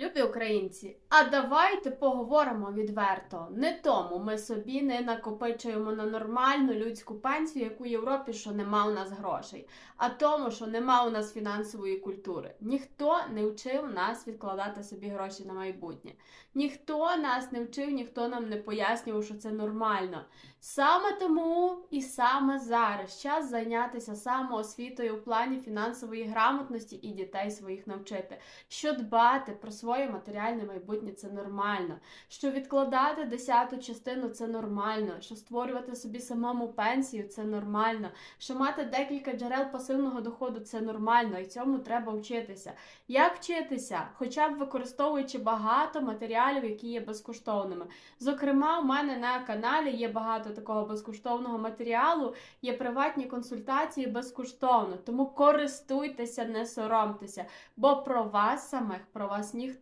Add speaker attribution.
Speaker 1: Любі українці, а давайте поговоримо відверто. Не тому ми собі не накопичуємо на нормальну людську пенсію, як у Європі, що нема у нас грошей, а тому, що нема у нас фінансової культури. Ніхто не вчив нас відкладати собі гроші на майбутнє. Ніхто нас не вчив, ніхто нам не пояснював, що це нормально. Саме тому і саме зараз час зайнятися самоосвітою в плані фінансової грамотності і дітей своїх навчити що дбати про своє матеріальне майбутнє це нормально, що відкладати десяту частину це нормально, що створювати собі самому пенсію це нормально, що мати декілька джерел пасивного доходу це нормально, і цьому треба вчитися. Як вчитися? Хоча б використовуючи багато матеріалів, які є безкоштовними. Зокрема, у мене на каналі є багато такого безкоштовного матеріалу, є приватні консультації безкоштовно, тому користуйтеся, не соромтеся. Бо про вас самих, про вас ніхто